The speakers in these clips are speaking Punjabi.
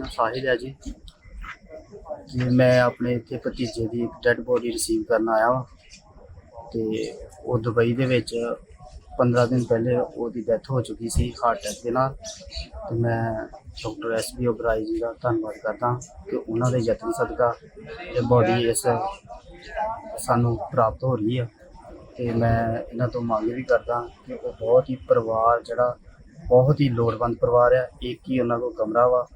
ਨਾਮ ਸਾਹਿਲ ਹੈ ਜੀ। ਤੇ ਮੈਂ ਆਪਣੇ ਇੱਥੇ ਭਤੀਜੇ ਦੀ ਇੱਕ ਡੈੱਡ ਬੋਡੀ ਰਿਸੀਵ ਕਰਨ ਆਇਆ ਹਾਂ ਤੇ ਉਹ ਦੁਬਈ ਦੇ ਵਿੱਚ 15 ਦਿਨ ਪਹਿਲੇ ਉਹਦੀ ਡੈਥ ਹੋ ਚੁੱਕੀ ਸੀ ਹਾਰਟ ਅਟੈਕ ਦੇ ਨਾਲ। ਤੇ ਮੈਂ ਡਾਕਟਰ ਐਸ ਬੀ ਓਬਰਾਈ ਜੀ ਦਾ ਧੰਨਵਾਦ ਕਰਦਾ ਕਿ ਉਹਨਾਂ ਦੇ ਯਤਨ ਸਦਕਾ ਇਹ ਬੋਡੀ ਇਸ ਸਾਨੂੰ ਪ੍ਰਾਪਤ ਹੋ ਰਹੀ ਹੈ ਤੇ ਮੈਂ ਇਹਨਾਂ ਤੋਂ ਮੰਗ ਵੀ ਕਰਦਾ ਕਿ ਉਹ ਬਹੁਤ ਹੀ ਪਰਿਵਾਰ ਜਿਹੜਾ ਬਹੁਤ ਹੀ ਲੋੜਵੰਦ ਪਰਿਵਾਰ ਆ, ਇੱਕ ਹੀ ਉਹਨਾਂ ਕੋਲ ਕਮਰਾ ਵਾ।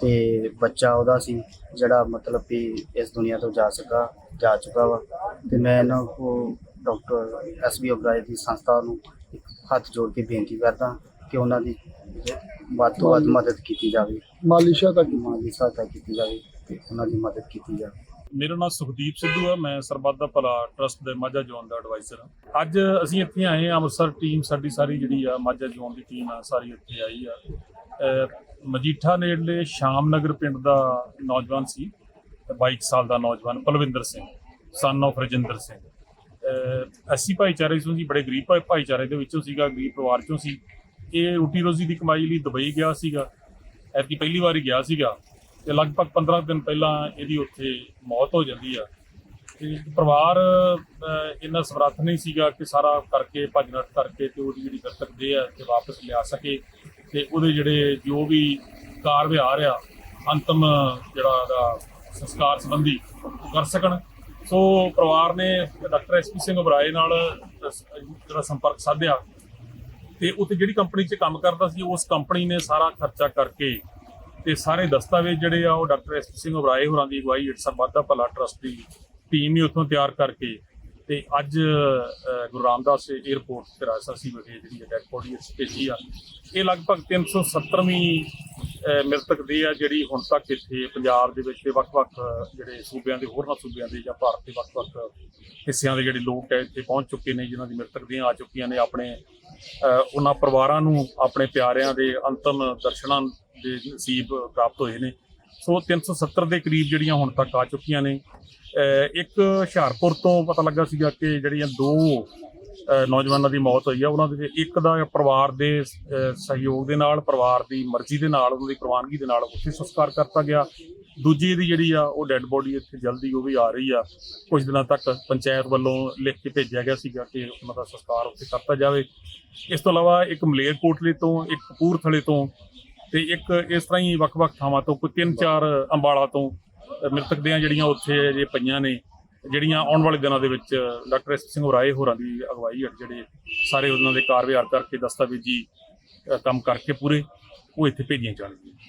ਤੇ ਬੱਚਾ ਉਹਦਾ ਸੀ ਜਿਹੜਾ ਮਤਲਬ ਵੀ ਇਸ ਦੁਨੀਆ ਤੋਂ ਜਾ ਸਕਾ ਜਾ ਚੁੱਕਾ ਵਾ। ਤੇ ਮੈਂ ਇਹਨਾਂ ਕੋ ਡਾਕਟਰ ਐਸ ਬੀ ਓਬਰਾਏ ਦੀ ਸੰਸਥਾ ਨੂੰ ਇੱਕ ਹੱਥ ਜੋੜ ਕੇ ਬੇਨਤੀ ਕਰਦਾ ਕਿ ਉਹਨਾਂ ਦੀ ਵੱਧ ਤੋਂ ਵੱਧ ਮਦਦ ਕੀਤੀ ਜਾਵੇ। ਮਾਲੀ ਸਹਾਇਤਾ ਕੀ ਮਾਲੀ ਦੀ ਸਹਾਇਤਾ ਕੀਤੀ ਜਾਵੇ ਤੇ ਉਹਨਾਂ ਦੀ ਮਦਦ ਕੀਤੀ ਜਾਵੇ। ਮੇਰਾ ਨਾਮ ਸੁਖਦੀਪ ਸਿੱਧੂ ਹੈ ਮੈਂ ਸਰਬੱਤ ਦਾ ਭਲਾ ਟਰਸਟ ਦੇ ਮਾਝਾ ਜ਼ੋਨ ਦਾ ਐਡਵਾਈਜ਼ਰ ਹਾਂ ਅੱਜ ਅਸੀਂ ਇੱਥੇ ਆਏ ਹਾਂ ਅੰਮ੍ਰਿਤਸਰ ਟੀਮ ਸਾਡੀ ਸਾਰੀ ਜਿਹੜੀ ਆ ਮਾਝਾ ਜ਼ੋਨ ਦੀ ਟੀਮ ਆ ਸਾਰੀ ਇੱਥੇ ਆਈ ਆ। ਮਜੀਠਾ ਨੇੜਲੇ ਸ਼ਾਮ ਨਗਰ ਪਿੰਡ ਦਾ ਨੌਜਵਾਨ ਸੀ 22 ਸਾਲ ਦਾ ਨੌਜਵਾਨ ਪਲਵਿੰਦਰ ਸਿੰਘ ਸਨ of ਰਜਿੰਦਰ ਸਿੰਘ। ਅਹ ਅਸੀਂ ਭਾਈਚਾਰੇ ਚੋਂ ਸੀ, ਬੜੇ ਗਰੀਬ ਭਾਈ- ਭਾਈਚਾਰੇ ਦੇ ਵਿੱਚੋਂ ਸੀਗਾ, ਗਰੀਬ ਪਰਿਵਾਰ ਚੋਂ ਸੀ। ਇਹ ਰੋਟੀ ਰੋਜ਼ੀ ਦੀ ਕਮਾਈ ਲਈ ਦੁਬਈ ਗਿਆ ਸੀਗਾ, ਐਤਕੀ ਪਹਿਲੀ ਵਾਰੀ ਗਿਆ ਸੀਗਾ ਤੇ ਲਗਭਗ 15 ਦਿਨ ਪਹਿਲਾਂ ਇਹਦੀ ਉੱਥੇ ਮੌਤ ਹੋ ਜਾਂਦੀ ਆ। ਤੇ ਪਰਿਵਾਰ ਇੰਨਾ ਸਮਰੱਥ ਨਹੀਂ ਸੀਗਾ ਕਿ ਸਾਰਾ ਕਰਕੇ ਭੱਜ ਨੱਠ ਕਰਕੇ ਤੇ ਉਹਦੀ ਜਿਹੜੀ ਦਸਤਕ ਦੇ ਆ, ਤੇ ਵਾਪਸ ਲਿਆ ਸਕੇ। ਤੇ ਉਹਦੇ ਜਿਹੜੇ ਜੋ ਵੀ ਕਾਰ ਵਿਹਾਰ ਆ, ਅੰਤਮ ਜਿਹੜਾ ਦਾ ਸੰਸਕਾਰ ਸੰਬੰਧੀ ਉਹ ਕਰ ਸਕਣ। ਸੋ ਪਰਿਵਾਰ ਨੇ ਡਾਕਟਰ ਐਸਪੀ ਸਿੰਘ ਉਬਰਾਏ ਨਾਲ ਜਿਹੜਾ ਸੰਪਰਕ ਸਾਧਿਆ। ਤੇ ਉੱਥੇ ਜਿਹੜੀ ਕੰਪਨੀ 'ਚ ਕੰਮ ਕਰਦਾ ਸੀ, ਉਸ ਕੰਪਨੀ ਨੇ ਸਾਰਾ ਖਰਚਾ ਕਰਕੇ ਤੇ ਸਾਰੇ ਦਸਤਾਵੇਜ਼ ਜਿਹੜੇ ਆ, ਉਹ ਡਾਕਟਰ ਐਸ ਸਿੰਘ ਉਬਰਾਏ ਹੋਰਾਂ ਦੀ ਅਗਵਾਈ ਇਟਸ ਵਾਧਾ ਭਲਾ ਟਰਸਟ ਦੀ ਟੀਮ ਹੀ ਉੱਥੋਂ ਤਿਆਰ ਕਰਕੇ ਤੇ ਅੱਜ ਗੁਰੂ ਰਾਮਦਾਸ 에ਅਰਪੋਰਟ ਤੇ ਰਾਜਸਾਸੀ ਵਿਖੇ ਜਿਹੜੀ ਡੈਡ ਬੋਡੀ ਭੇਜੀ ਆ। ਇਹ ਲਗਭਗ 370ਵੀਂ ਅਹ, ਮ੍ਰਿਤਕ ਦੇ ਆ ਜਿਹੜੀ ਹੁਣ ਤੱਕ ਇੱਥੇ ਪੰਜਾਬ ਦੇ ਵਿੱਚ ਤੇ ਵੱਖ-ਵੱਖ ਜਿਹੜੇ ਸੂਬਿਆਂ ਦੇ ਹੋਰਨਾਂ ਸੂਬਿਆਂ ਦੇ ਜਾਂ ਭਾਰਤ ਦੇ ਵੱਖ-ਵੱਖ ਹਿੱਸਿਆਂ ਦੇ ਜਿਹੜੇ ਲੋਕ ਹੈ ਇੱਥੇ ਪਹੁੰਚ ਚੁੱਕੇ ਨੇ ਜਿਨ੍ਹਾਂ ਦੀ ਮ੍ਰਿਤਕ ਦੀਆਂ ਆ ਚੁੱਕੀਆਂ ਨੇ ਆਪਣੇ ਉਹਨਾਂ ਪਰਿਵਾਰਾਂ ਨੂੰ ਆਪਣੇ ਪਿਆਰਿਆਂ ਦੇ ਅੰਤਮ ਦਰਸ਼ਨਾਂ ਦੇ ਨਸੀਬ ਪ੍ਰਾਪਤ ਹੋਏ ਨੇ। ਸੋ 370 ਦੇ ਕਰੀਬ ਜਿਹੜੀਆਂ ਹੁਣ ਤੱਕ ਆ ਚੁੱਕੀਆਂ ਨੇ। ਇੱਕ ਹੁਸ਼ਿਆਰਪੁਰ ਤੋਂ ਪਤਾ ਲੱਗਾ ਸੀਗਾ ਕਿ ਜਿਹੜੀਆਂ ਦੋ ਨੌਜਵਾਨਾਂ ਦੀ ਮੌਤ ਹੋਈ ਆ, ਉਹਨਾਂ ਦੇ ਇੱਕ ਦਾ ਪਰਿਵਾਰ ਦੇ ਸਹਿਯੋਗ ਦੇ ਨਾਲ, ਪਰਿਵਾਰ ਦੀ ਮਰਜ਼ੀ ਦੇ ਨਾਲ, ਉਹਨਾਂ ਦੀ ਪ੍ਰਵਾਨਗੀ ਦੇ ਨਾਲ ਉੱਥੇ ਸੰਸਕਾਰ ਕਰਤਾ ਗਿਆ। ਦੂਜੀ ਦੀ ਜਿਹੜੀ ਆ, ਉਹ ਡੈੱਡ ਬੋਡੀ ਇੱਥੇ ਜਲਦੀ ਉਹ ਵੀ ਆ ਰਹੀ ਆ। ਕੁਝ ਦਿਨਾਂ ਤੱਕ ਪੰਚਾਇਤ ਵੱਲੋਂ ਲਿਖ ਕੇ ਭੇਜਿਆ ਗਿਆ ਸੀਗਾ ਕਿ ਉਹਨਾਂ ਦਾ ਸੰਸਕਾਰ ਉੱਥੇ ਕਰਤਾ ਜਾਵੇ। ਇਸ ਤੋਂ ਇਲਾਵਾ ਇੱਕ ਮਲੇਰਕੋਟਲੇ ਤੋਂ, ਇੱਕ ਕਪੂਰਥਲੇ ਤੋਂ ਤੇ ਇੱਕ ਇਸ ਤਰ੍ਹਾਂ ਹੀ ਵੱਖ-ਵੱਖ ਥਾਵਾਂ ਤੋਂ ਕੋਈ ਤਿੰਨ ਚਾਰ ਅੰਬਾਲਾ ਤੋਂ ਅ, ਮ੍ਰਿਤਕ ਦੀਆਂ ਜਿਹੜੀਆਂ ਉੱਥੇ ਜੇ ਪਈਆਂ ਨੇ ਜਿਹੜੀਆਂ ਆਉਣ ਵਾਲੇ ਦਿਨਾਂ ਦੇ ਵਿੱਚ ਡਾਕਟਰ ਐਸ ਸਿੰਘ ਰਾਏ ਹੋਰਾਂ ਦੀ ਅਗਵਾਈ ਹੇਠ ਜਿਹੜੇ ਸਾਰੇ ਉਹਨਾਂ ਦੇ ਕਾਰ ਵਿਹਾਰ ਕਰਕੇ ਦਸਤਾਵੇਜ਼ੀ ਕੰਮ ਕਰਕੇ ਪੂਰੇ ਉਹ ਇੱਥੇ ਭੇਜੀਆਂ ਜਾਣਗੀਆਂ।